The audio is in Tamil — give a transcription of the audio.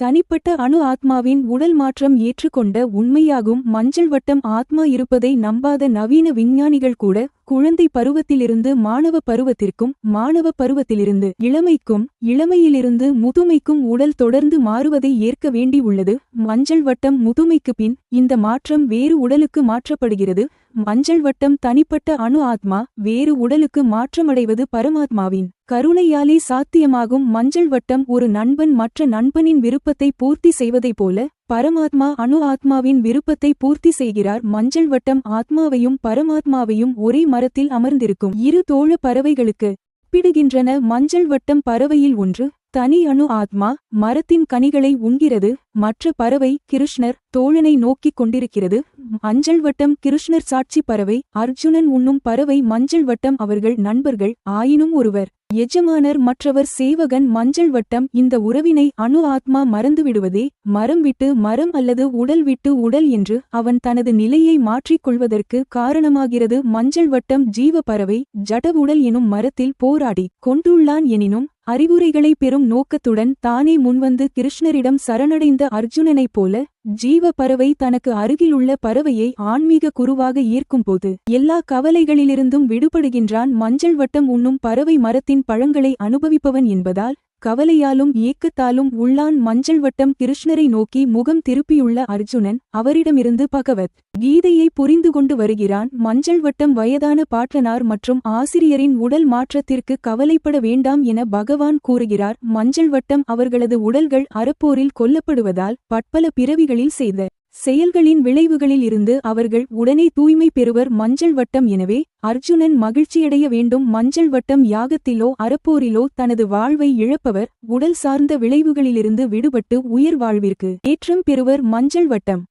தனிப்பட்ட அணு ஆத்மாவின் உடல் மாற்றம் ஏற்றுக்கொண்ட உண்மையாகும் மஞ்சள் வட்டம் ஆத்மா இருப்பதை நம்பாத நவீன விஞ்ஞானிகள் கூட குழந்தை பருவத்திலிருந்து மாணவ பருவத்திற்கும் மாணவ பருவத்திலிருந்து இளமைக்கும் இளமையிலிருந்து முதுமைக்கும் உடல் தொடர்ந்து மாறுவதை ஏற்க வேண்டி உள்ளது. மஞ்சள் வட்டம் முதுமைக்கு பின் இந்த மாற்றம் வேறு உடலுக்கு மாற்றப்படுகிறது. மஞ்சள் வட்டம் தனிப்பட்ட அணு ஆத்மா வேறு உடலுக்கு மாற்றமடைவது பரமாத்மாவின் கருணையாலே சாத்தியமாகும். மஞ்சள் வட்டம் ஒரு நண்பன் மற்ற நண்பனின் விருப்பத்தை பூர்த்தி செய்வதைப் போல பரமாத்மா அணு ஆத்மாவின் விருப்பத்தை பூர்த்தி செய்கிறார். மஞ்சள் வட்டம் ஆத்மாவையும் பரமாத்மாவையும் ஒரே மரத்தில் அமர்ந்திருக்கும். இரு தோழ பறவைகளுக்கு பிடுகின்றன. மஞ்சள் வட்டம் பறவையில் ஒன்று தனி அணு ஆத்மா மரத்தின் கனிகளை உண்கிறது. மற்ற பறவை கிருஷ்ணர் தோழனை நோக்கிக் கொண்டிருக்கிறது. மஞ்சள் வட்டம் கிருஷ்ணர் சாட்சி பறவை அர்ஜுனன் உண்ணும் பறவை மஞ்சள் வட்டம் அவர்கள் நண்பர்கள் ஆயினும் ஒருவர். எஜமானர் மற்றவர் சேவகன் மஞ்சள் வட்டம் இந்த உறவினை அணு ஆத்மா மறந்துவிடுவதே மரம் விட்டு மரம் அல்லது உடல் விட்டு உடல் என்று அவன் தனது நிலையை மாற்றிக் கொள்வதற்கு காரணமாகிறது. மஞ்சள் வட்டம் ஜீவ பறவை ஜடவுடல் எனும் மரத்தில் போராடி கொண்டுள்ளான் எனினும் அறிவுரைகளை பெறும் நோக்கத்துடன் தானே முன்வந்து கிருஷ்ணரிடம் சரணடைந்த அர்ஜுனனைப் போல ஜீவ பறவை தனக்கு அருகிலுள்ள பறவையை ஆன்மீக குருவாக ஈர்க்கும்போது எல்லா கவலைகளிலிருந்தும் விடுபடுகின்றான் மஞ்சள் வட்டம் உண்ணும் பறவை மரத்தின் பழங்களை அனுபவிப்பவன் என்பதால் கவலையாலும் ஏக்கத்தாலும் உள்ளான் மஞ்சள் வட்டம் கிருஷ்ணரை நோக்கி முகம் திருப்பியுள்ள அர்ஜுனன் அவரிடமிருந்து பகவத் கீதையை புரிந்து கொண்டு வருகிறான். மஞ்சள் வட்டம் வயதான பாட்டனார் மற்றும் ஆசிரியரின் உடல் மாற்றத்திற்கு கவலைப்பட வேண்டாம் என பகவான் கூறுகிறார். மஞ்சள் வட்டம் அவர்களது உடல்கள் அறப்போரில் கொல்லப்படுவதால் பட்பல பிறவிகளில் செய்த செயல்களின் விளைவுகளில் இருந்து அவர்கள் உடனே தூய்மை பெறுவர் மஞ்சள் வட்டம் எனவே அர்ஜுனன் மகிழ்ச்சியடைய வேண்டும். மஞ்சள் வட்டம் யாகத்திலோ அறப்போரிலோ தனது வாழ்வை இழப்பவர் உடல் சார்ந்த விளைவுகளிலிருந்து விடுபட்டு உயிர் வாழ்விற்கு ஏற்றம் பெறுவர் மஞ்சள் வட்டம்.